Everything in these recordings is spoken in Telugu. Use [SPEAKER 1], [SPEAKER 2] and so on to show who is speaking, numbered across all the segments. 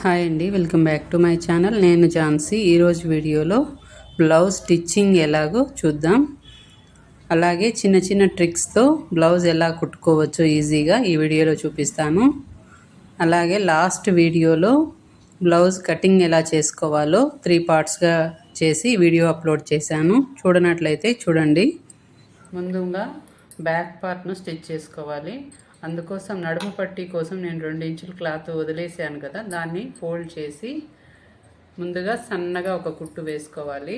[SPEAKER 1] హాయ్ అండి welcome back to my channel. నేను ఝాన్సీ. ఈరోజు వీడియోలో బ్లౌజ్ స్టిచ్చింగ్ ఎలాగో చూద్దాం. అలాగే చిన్న చిన్న ట్రిక్స్తో బ్లౌజ్ ఎలా కుట్టుకోవచ్చో ఈజీగా ఈ వీడియోలో చూపిస్తాను. అలాగే లాస్ట్ వీడియోలో బ్లౌజ్ కటింగ్ ఎలా చేసుకోవాలో త్రీ పార్ట్స్గా చేసి వీడియో అప్లోడ్ చేశాను. చూడనట్లయితే చూడండి. ముందుగా బ్యాక్ పార్ట్ను స్టిచ్ చేసుకోవాలి. అందుకోసం నడుము పట్టీ కోసం నేను రెండు ఇంచుల క్లాత్ వదిలేసాను కదా దాన్ని ఫోల్డ్ చేసి ముందుగా సన్నగా ఒక కుట్టు వేసుకోవాలి.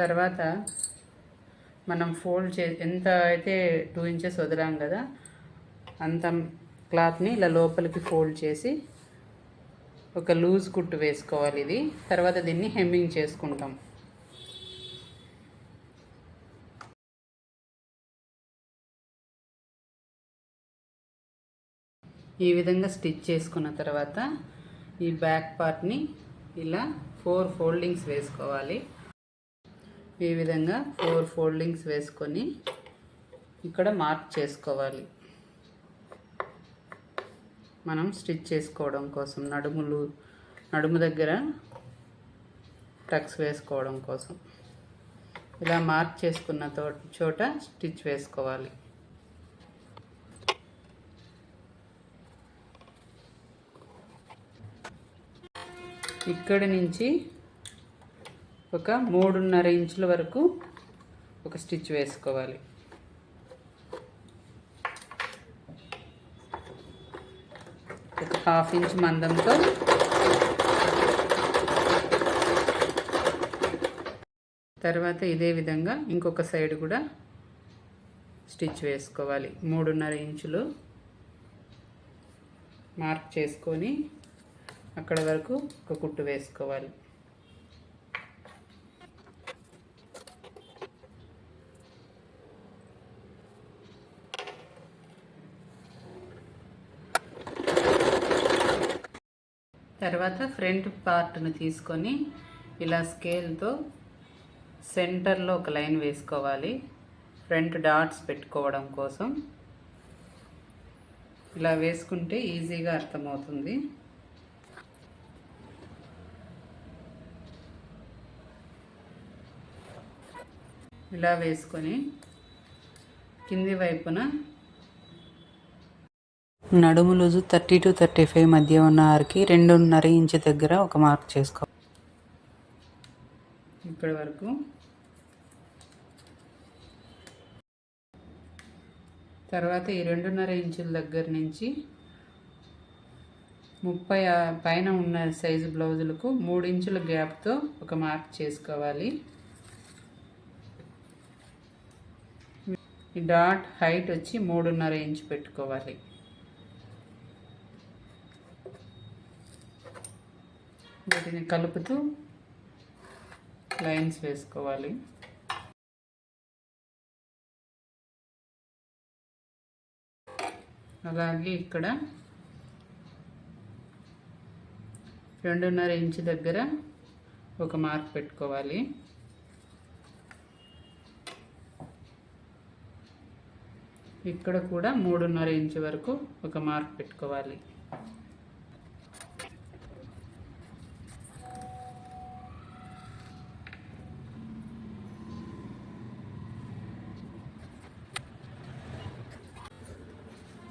[SPEAKER 1] తర్వాత మనం ఫోల్డ్ చే ఎంత అయితే టూ ఇంచెస్ వదిలాం కదా అంత క్లాత్ని ఇలా లోపలికి ఫోల్డ్ చేసి ఒక లూజ్ కుట్టు వేసుకోవాలి ఇది. తర్వాత దీన్ని హెమ్మింగ్ చేసుకుంటాం. ఈ విధంగా స్టిచ్ చేసుకున్న తర్వాత ఈ బ్యాక్ పార్ట్ని ఇలా ఫోర్ ఫోల్డింగ్స్ వేసుకోవాలి. ఈ విధంగా ఫోర్ ఫోల్డింగ్స్ వేసుకొని ఇక్కడ మార్క్ చేసుకోవాలి. మనం స్టిచ్ చేసుకోవడం కోసం నడుములు నడుము దగ్గర టక్స్ వేసుకోవడం కోసం. ఇలా మార్క్ చేసుకున్న చోట స్టిచ్ వేసుకోవాలి. ఇక్కడ నుంచి ఒక మూడున్నర ఇంచుల వరకు ఒక స్టిచ్ వేసుకోవాలి. ఒక హాఫ్ ఇంచ్ మందంతో తర్వాత ఇదే విధంగా ఇంకొక సైడ్ కూడా స్టిచ్ వేసుకోవాలి. మూడున్నర ఇంచులు మార్క్ చేసుకొని అక్కడ వరకు ఒక కుట్టు వేసుకోవాలి. తర్వాత ఫ్రంట్ పార్ట్ను తీసుకొని ఇలా స్కేల్తో సెంటర్లో ఒక లైన్ వేసుకోవాలి. ఫ్రంట్ డాట్స్ పెట్టుకోవడం కోసం. ఇలా వేసుకుంటే ఈజీగా అర్థమవుతుంది. ఇలా వేసుకొని కింది వైపున నడుము loose thirty to thirty five మధ్య ఉన్న ఆర్కి రెండున్నర ఇంచు దగ్గర ఒక మార్క్ చేసుకో. ఇప్పటి వరకు తర్వాత ఈ రెండున్నర ఇంచుల దగ్గర నుంచి ముప్పై పైన ఉన్న సైజు బ్లౌజులకు మూడు ఇంచుల గ్యాప్తో ఒక మార్క్ చేసుకోవాలి. ఈ డాట్ హైట్ వచ్చి మూడున్నర ఇంచు పెట్టుకోవాలి. వీటిని కలుపుతూ లైన్స్ వేసుకోవాలి. అలాగే ఇక్కడ రెండున్నర ఇంచు దగ్గర ఒక మార్క్ పెట్టుకోవాలి. ఇక్కడ కూడా మూడున్నర ఇంచు వరకు ఒక మార్క్ పెట్టుకోవాలి.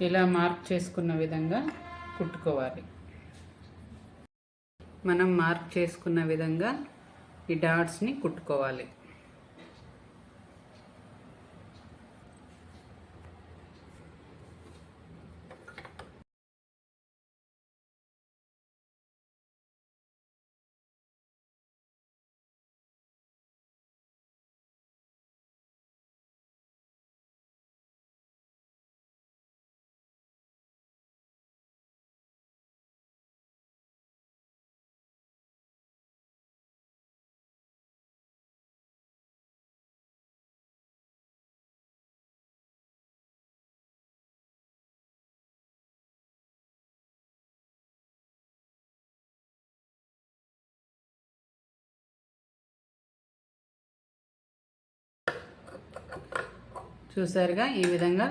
[SPEAKER 1] ఇలా మార్క్ చేసుకున్న విధంగా కుట్టుకోవాలి. మనం మార్క్ చేసుకున్న విధంగా ఈ డాట్స్ని కుట్టుకోవాలి. చూసారుగా ఈ విధంగా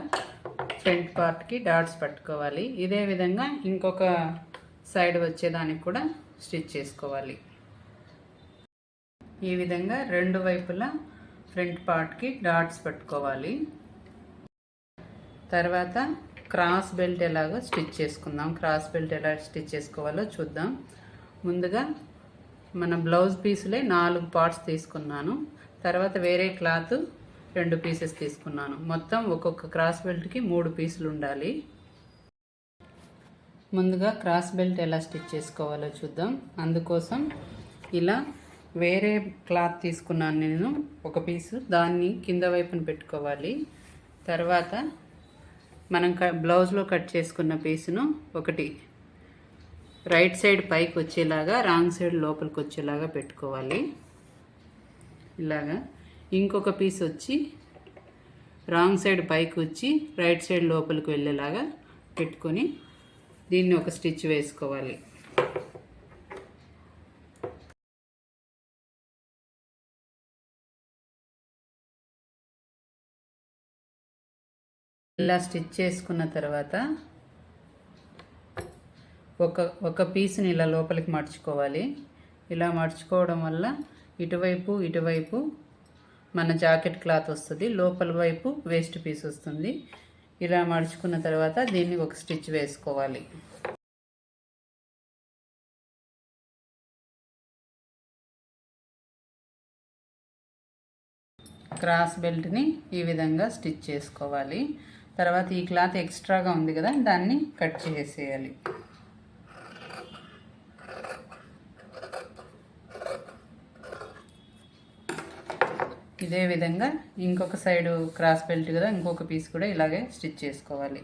[SPEAKER 1] ఫ్రంట్ పార్ట్కి డాట్స్ పట్టుకోవాలి. ఇదే విధంగా ఇంకొక సైడ్ వచ్చేదానికి కూడా స్టిచ్ చేసుకోవాలి. ఈ విధంగా రెండు వైపులా ఫ్రంట్ పార్ట్కి డాట్స్ పట్టుకోవాలి. తర్వాత క్రాస్ బెల్ట్ ఎలాగో స్టిచ్ చేసుకుందాం. క్రాస్ బెల్ట్ ఎలా స్టిచ్ చేసుకోవాలో చూద్దాం. ముందుగా మన బ్లౌజ్ పీసులే నాలుగు పార్ట్స్ తీసుకున్నాను. తర్వాత వేరే క్లాత్ రెండు పీసెస్ తీసుకున్నాను. మొత్తం ఒక్కొక్క క్రాస్ బెల్ట్కి మూడు పీసులు ఉండాలి. ముందుగా క్రాస్ బెల్ట్ ఎలా స్టిచ్ చేసుకోవాలో చూద్దాం. అందుకోసం ఇలా వేరే క్లాత్ తీసుకున్నాను నేను ఒక పీసు దాన్ని కింద వైపున పెట్టుకోవాలి. తర్వాత మనం క బ్లౌజ్లో కట్ చేసుకున్న పీసును ఒకటి రైట్ సైడ్ పైకి వచ్చేలాగా రాంగ్ సైడ్ లోపలికి వచ్చేలాగా పెట్టుకోవాలి. ఇలాగా. ఇంకొక పీస్ వచ్చి రాంగ్ సైడ్ పైకి వచ్చి రైట్ సైడ్ లోపలికి వెళ్ళేలాగా పెట్టుకొని దీన్ని ఒక స్టిచ్ వేసుకోవాలి. ఇలా స్టిచ్ చేసుకున్న తర్వాత ఒక ఒక పీస్ని ఇలా లోపలికి మడుచుకోవాలి. ఇలా మడుచుకోవడం వల్ల ఇటువైపు ఇటువైపు మన జాకెట్ క్లాత్ వస్తుంది. లోపల వైపు వేస్ట్ పీస్ వస్తుంది. ఇలా మడుచుకున్న తర్వాత దీన్ని ఒక స్టిచ్ వేసుకోవాలి. క్రాస్ బెల్ట్ని ఈ విధంగా స్టిచ్ చేసుకోవాలి. తర్వాత ఈ క్లాత్ ఎక్స్ట్రాగా ఉంది కదా దాన్ని కట్ చేసేయాలి. ఇదే విధంగా ఇంకొక సైడు క్రాస్ బెల్ట్ కదా ఇంకొక పీస్ కూడా ఇలాగే స్టిచ్ చేసుకోవాలి.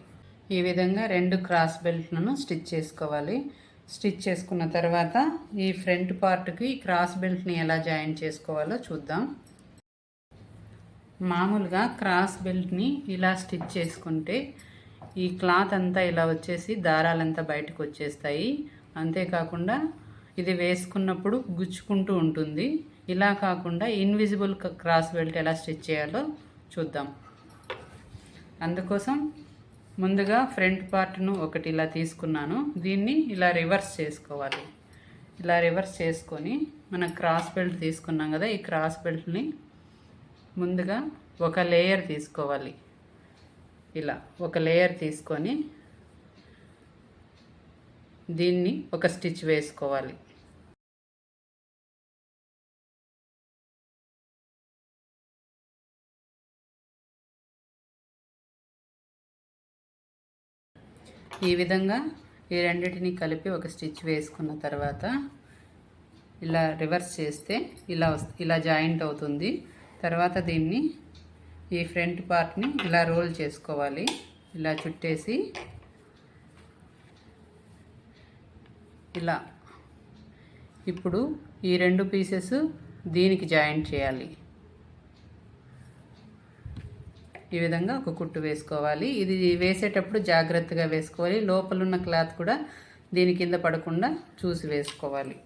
[SPEAKER 1] ఈ విధంగా రెండు క్రాస్ బెల్ట్లను స్టిచ్ చేసుకోవాలి. స్టిచ్ చేసుకున్న తర్వాత ఈ ఫ్రంట్ పార్ట్కి క్రాస్ బెల్ట్ని ఎలా జాయిన్ చేసుకోవాలో చూద్దాం. మామూలుగా క్రాస్ బెల్ట్ని ఇలా స్టిచ్ చేసుకుంటే ఈ క్లాత్ అంతా ఇలా వచ్చేసి దారాలంతా బయటకు వచ్చేస్తాయి. అంతేకాకుండా ఇది వేసుకున్నప్పుడు గుచ్చుకుంటూ ఉంటుంది. ఇలా కాకుండా ఇన్విజిబుల్ క్రాస్ బెల్ట్ ఎలా స్టిచ్ చేయాలో చూద్దాం. అందుకోసం ముందుగా ఫ్రంట్ పార్ట్ను ఒకటి ఇలా తీసుకున్నాను. దీన్ని ఇలా రివర్స్ చేసుకోవాలి. ఇలా రివర్స్ చేసుకొని మనం క్రాస్ బెల్ట్ తీసుకున్నాం కదా ఈ క్రాస్ బెల్ట్ని ముందుగా ఒక లేయర్ తీసుకోవాలి. ఇలా ఒక లేయర్ తీసుకొని దీన్ని ఒక స్టిచ్ వేసుకోవాలి. ఈ విధంగా ఈ రెండింటిని కలిపి ఒక స్టిచ్ వేసుకున్న తర్వాత ఇలా రివర్స్ చేస్తే ఇలా ఇలా జాయింట్ అవుతుంది. తర్వాత దీన్ని ఈ ఫ్రంట్ పార్ట్ని ఇలా రోల్ చేసుకోవాలి. ఇలా చుట్టేసి ఇలా. ఇప్పుడు ఈ రెండు పీసెస్ దీనికి జాయింట్ చేయాలి. ఈ విధంగా ఒక కుట్టు వేసుకోవాలి. ఇది వేసేటప్పుడు జాగ్రత్తగా వేసుకోవాలి. లోపల ఉన్న క్లాత్ కూడా దీని కింద పడకుండా చూసి వేసుకోవాలి.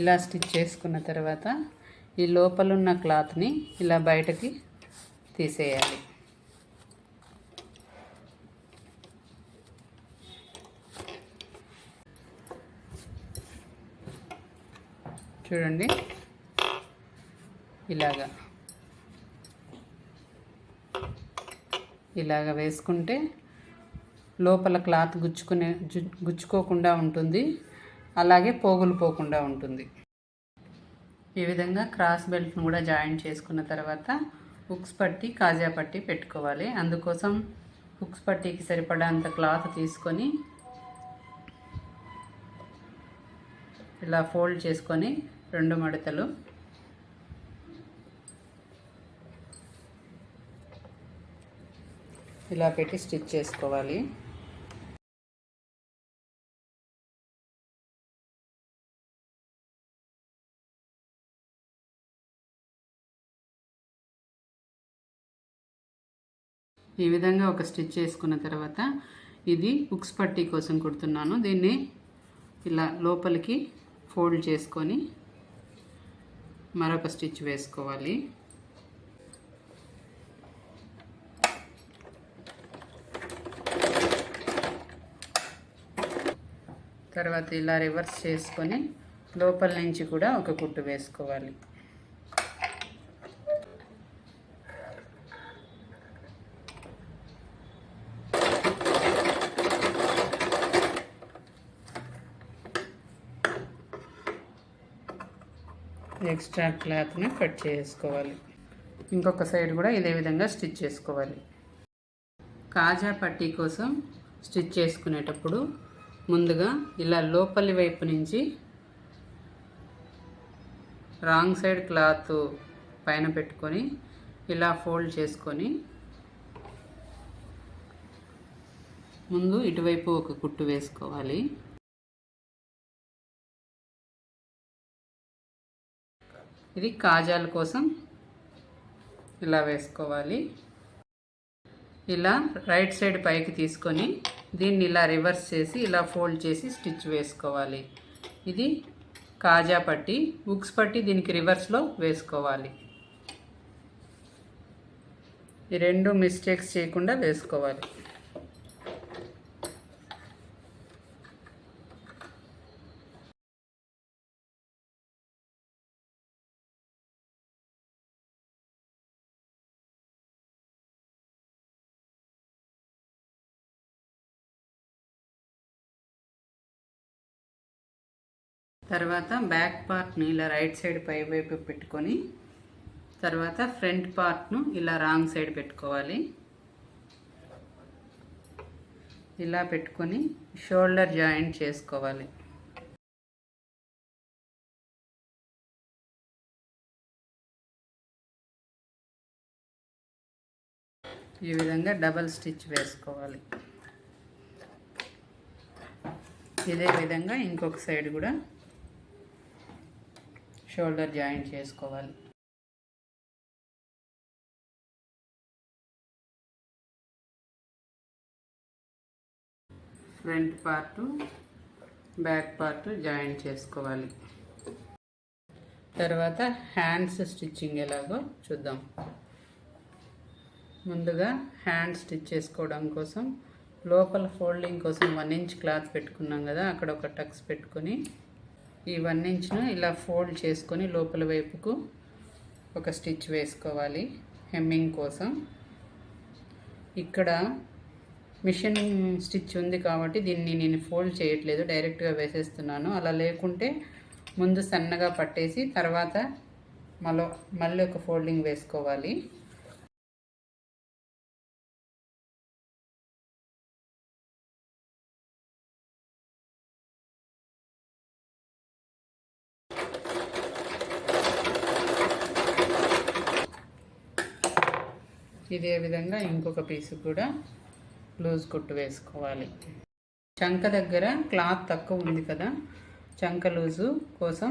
[SPEAKER 1] ఇలా స్టిచ్ చేసుకున్న తర్వాత ఈ లోపలున్న క్లాత్ని ఇలా బయటకి తీసేయాలి. చూడండి. ఇలాగా. ఇలాగ వేసుకుంటే లోపల క్లాత్ గుచ్చుకునే గుచ్చుకోకుండా ఉంటుంది. అలాగే పోగులు పోకుండా ఉంటుంది. ఈ విధంగా క్రాస్ బెల్ట్ను కూడా జాయిన్ చేసుకున్న తర్వాత హుక్స్ పట్టి కాజా పట్టి పెట్టుకోవాలి. అందుకోసం హుక్స్ పట్టీకి సరిపడంత క్లాత్ తీసుకొని ఇలా ఫోల్డ్ చేసుకొని రెండు మడతలు ఇలా పెట్టి స్టిచ్ చేసుకోవాలి. ఈ విధంగా ఒక స్టిచ్ చేసుకున్న తర్వాత ఇది ఉక్స్ పట్టీ కోసం కుడుతున్నాను. దీన్ని ఇలా లోపలికి ఫోల్డ్ చేసుకొని మరొక స్టిచ్ వేసుకోవాలి. తర్వాత ఇలా రివర్స్ చేసుకొని లోపల నుంచి కూడా ఒక కుట్టు వేసుకోవాలి. ఎక్స్ట్రా క్లాత్ని కట్ చేసుకోవాలి. ఇంకొక సైడ్ కూడా ఇదే విధంగా స్టిచ్ చేసుకోవాలి. కాజా పట్టీ కోసం స్టిచ్ చేసుకునేటప్పుడు ముందుగా ఇలా లోపలి వైపు నుంచి రాంగ్ సైడ్ క్లాత్ పైన పెట్టుకొని ఇలా ఫోల్డ్ చేసుకొని ముందు ఇటువైపు ఒక కుట్టు వేసుకోవాలి. ఇది కాజాల కోసం ఇలా వేసుకోవాలి. ఇలా రైట్ సైడ్ పైకి తీసుకొని దీన్ని ఇలా రివర్స్ చేసి ఇలా ఫోల్డ్ చేసి స్టిచ్ వేసుకోవాలి. ఇది కాజా పట్టి ఉక్స్ పట్టి దీనికి రివర్స్లో వేసుకోవాలి. ఈ రెండు మిస్టేక్స్ చేయకుండా వేసుకోవాలి. తర్వాత బ్యాక్ పార్ట్ని ఇలా రైట్ సైడ్ పై వైపు పెట్టుకొని తర్వాత ఫ్రంట్ పార్ట్ను ఇలా రాంగ్ సైడ్ పెట్టుకోవాలి. ఇలా పెట్టుకొని షోల్డర్ జాయింట్ చేసుకోవాలి. ఈ విధంగా డబల్ స్టిచ్ వేసుకోవాలి. ఇదే విధంగా ఇంకొక సైడ్ కూడా షోల్డర్ జాయింట్ చేసుకోవాలి. Front part back part joint చేసుకోవాలి. తర్వాత హ్యాండ్స్ స్టిచ్చింగ్ ఎలాగో చూద్దాం. ముందుగా హ్యాండ్ స్టిచ్ చేసుకోవడం కోసం లోపల ఫోల్డింగ్ కోసం వన్ ఇంచ్ క్లాత్ పెట్టుకున్నాం కదా అక్కడ ఒక టక్స్ పెట్టుకొని ఈ వన్ ఇంచ్ను ఇలా ఫోల్డ్ చేసుకొని లోపల వైపుకు ఒక స్టిచ్ వేసుకోవాలి హెమ్మింగ్ కోసం. ఇక్కడ మిషన్ స్టిచ్ ఉంది కాబట్టి దీన్ని నేను ఫోల్డ్ చేయట్లేదు డైరెక్ట్గా వేసేస్తున్నాను. అలా లేకుంటే ముందు సన్నగా పట్టేసి తర్వాత మళ్ళీ మళ్ళీ ఒక ఫోల్డింగ్ వేసుకోవాలి. ఇదే విధంగా ఇంకొక పీసు కూడా లూజ్ కుట్టు వేసుకోవాలి. చంక దగ్గర క్లాత్ తక్కువ ఉంది కదా చంక లూజు కోసం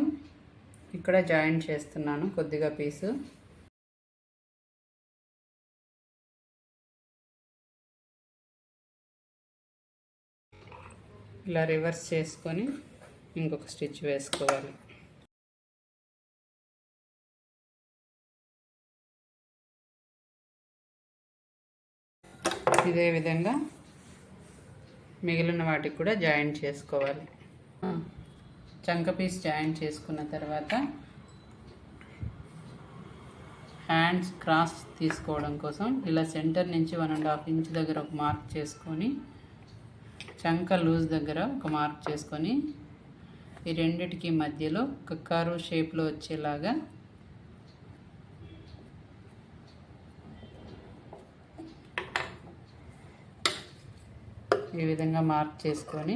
[SPEAKER 1] ఇక్కడ జాయిన్ చేస్తున్నాను కొద్దిగా పీసు. ఇలా రివర్స్ చేసుకొని ఇంకొక స్టిచ్ వేసుకోవాలి. ఇదే విధంగా మిగిలిన వాటికి కూడా జాయింట్ చేసుకోవాలి. చంక పీస్ జాయింట్ చేసుకున్న తర్వాత హ్యాండ్స్ క్రాస్ తీసుకోవడం కోసం ఇలా సెంటర్ నుంచి వన్ అండ్ హాఫ్ ఇంచ్ దగ్గర ఒక మార్క్ చేసుకొని చంక లూజ్ దగ్గర ఒక మార్క్ చేసుకొని ఈ రెండిటికి మధ్యలో ఒక కరువు షేప్లో వచ్చేలాగా ఈ విధంగా మార్క్ చేసుకొని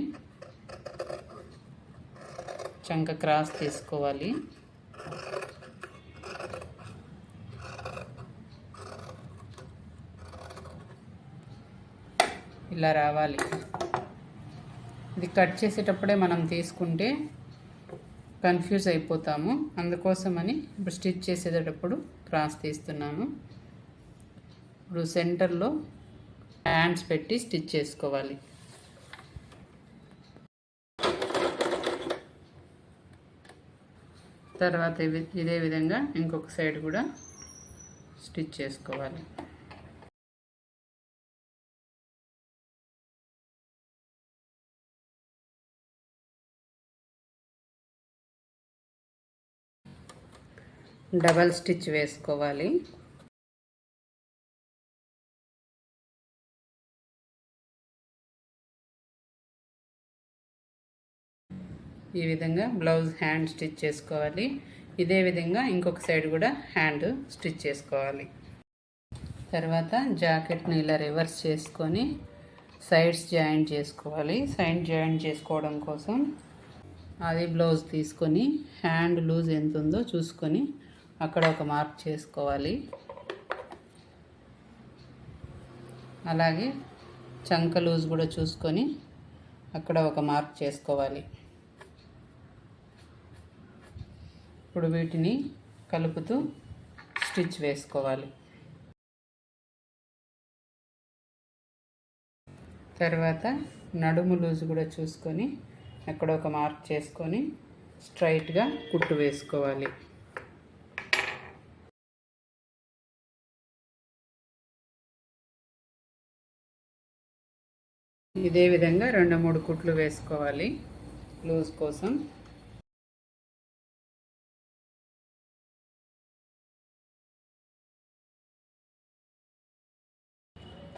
[SPEAKER 1] చంక క్రాస్ తీసుకోవాలి. ఇలా రావాలి. ఇది కట్ చేసేటప్పుడే మనం తీసుకుంటే కన్ఫ్యూజ్ అయిపోతాము. అందుకోసమని ఇప్పుడు స్టిచ్ చేసేటప్పుడు క్రాస్ తీస్తున్నాము. ఇప్పుడు సెంటర్లో హ్యాండ్స్ పెట్టి స్టిచ్ చేసుకోవాలి. తర్వాత ఇదే విధంగా ఇంకొక సైడ్ కూడా స్టిచ్ చేసుకోవాలి. డబల్ స్టిచ్ వేసుకోవాలి. ఈ విధంగా బ్లౌజ్ హ్యాండ్ స్టిచ్ చేసుకోవాలి. ఇదే విధంగా ఇంకొక సైడ్ కూడా హ్యాండ్ స్టిచ్ చేసుకోవాలి. తర్వాత జాకెట్ని ఇలా రివర్స్ చేసుకొని సైడ్స్ జాయింట్ చేసుకోవాలి. సైడ్ జాయింట్ చేసుకోవడం కోసం అది బ్లౌజ్ తీసుకొని హ్యాండ్ లూజ్ ఎంత ఉందో చూసుకొని అక్కడ ఒక మార్క్ చేసుకోవాలి. అలాగే చంక లూజ్ కూడా చూసుకొని అక్కడ ఒక మార్క్ చేసుకోవాలి. ఇప్పుడు వీటిని కలుపుతూ స్టిచ్ వేసుకోవాలి. తర్వాత నడుము లూజ్ కూడా చూసుకొని అక్కడ ఒక మార్క్ చేసుకొని స్ట్రైట్గా కుట్టు వేసుకోవాలి. ఇదే విధంగా రెండు మూడు కుట్లు వేసుకోవాలి లూజ్ కోసం.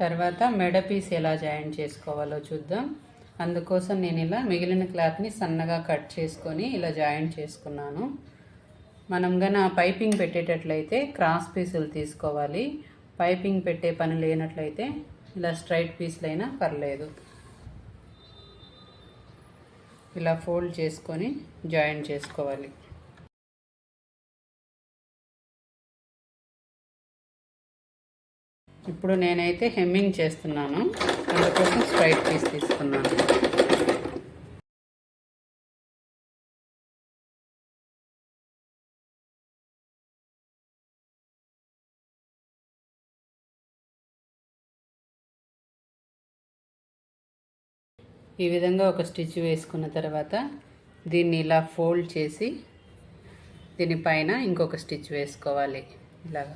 [SPEAKER 1] తర్వాత మెడ పీస్ ఎలా జాయిన్ చేసుకోవాలో చూద్దాం. అందుకోసం నేను ఇలా మిగిలిన క్లాత్ని సన్నగా కట్ చేసుకొని ఇలా జాయిన్ చేసుకున్నాను. మనం గన పైపింగ్ పెట్టేటట్లయితే క్రాస్ పీసులు తీసుకోవాలి. పైపింగ్ పెట్టే పని లేనట్లయితే ఇలా స్ట్రైట్ పీసులైనా పర్లేదు. ఇలా ఫోల్డ్ చేసుకొని జాయిన్ చేసుకోవాలి. ఇప్పుడు నేనైతే హెమ్మింగ్ చేస్తున్నాను. అందుకోసం స్ట్రైట్ పీస్ తీసుకున్నాను. ఈ విధంగా ఒక స్టిచ్ వేసుకున్న తర్వాత దీన్ని ఇలా ఫోల్డ్ చేసి దీనిపైన ఇంకొక స్టిచ్ వేసుకోవాలి. ఇలాగా.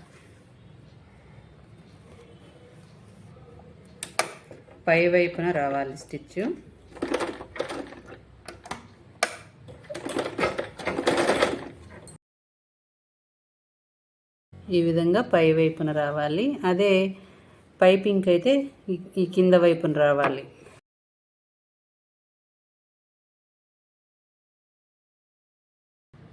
[SPEAKER 1] పై వైపున రావాలి స్టిచ్. ఈ విధంగా పై వైపున రావాలి. అదే పైపింగ్ అయితే ఈ- కింద వైపున రావాలి.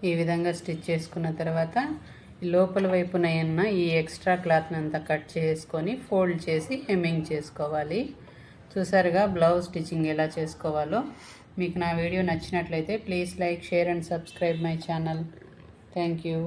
[SPEAKER 1] ఈ విధంగా స్టిచ్ చేసుకున్న తర్వాత లోపల వైపున ఉన్న ఈ ఎక్స్ట్రా క్లాత్ని అంతా కట్ చేసుకొని ఫోల్డ్ చేసి హెమ్మింగ్ చేసుకోవాలి. చూసారుగా బ్లౌజ్ స్టిచ్చింగ్ ఎలా చేసుకోవాలో. మీకు నా వీడియో నచ్చినట్లయితే please like share and subscribe my channel. Thank you.